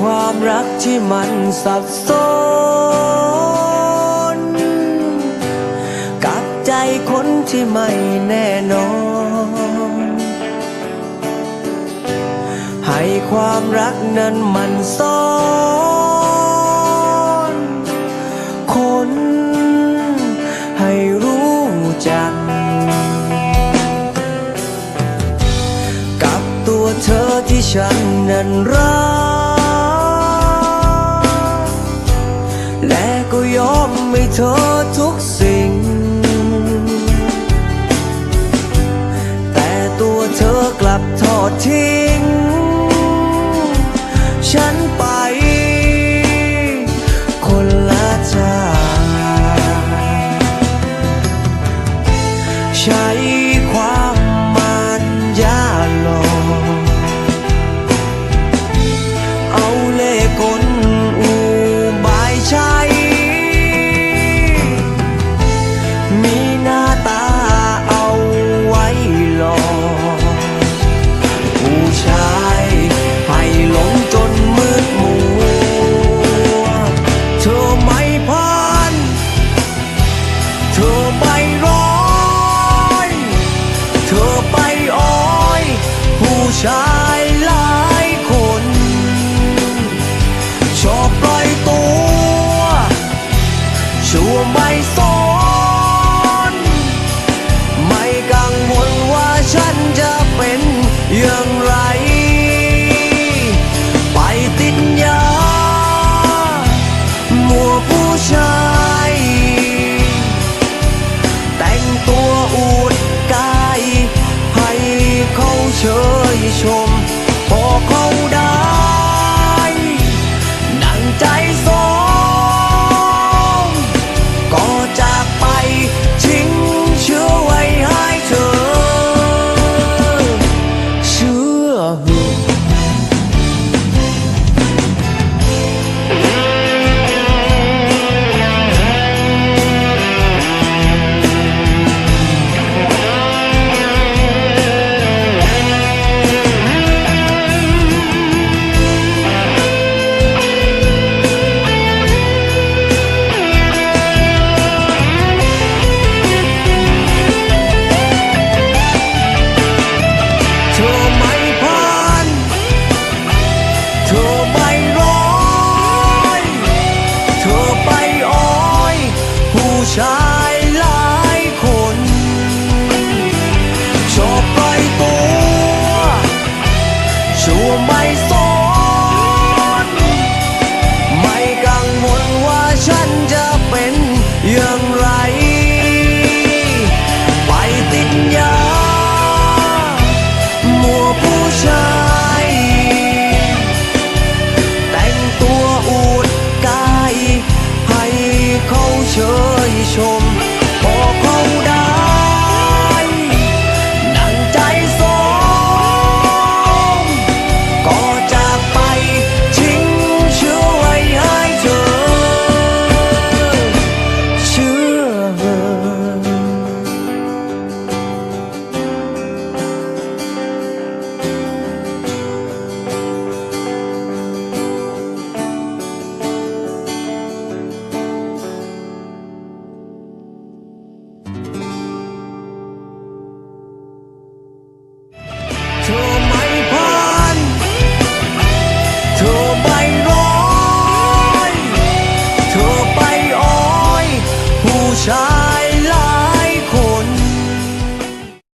ความรักที่มันสับสน กับใจคนที่ไม่แน่นอน ให้ความรักนั้นมันซ้อนคนให้รู้จัก กับตัวเธอที่ฉันนั้นรัก กลับทอดทิ้ง อ yo ช่วยชม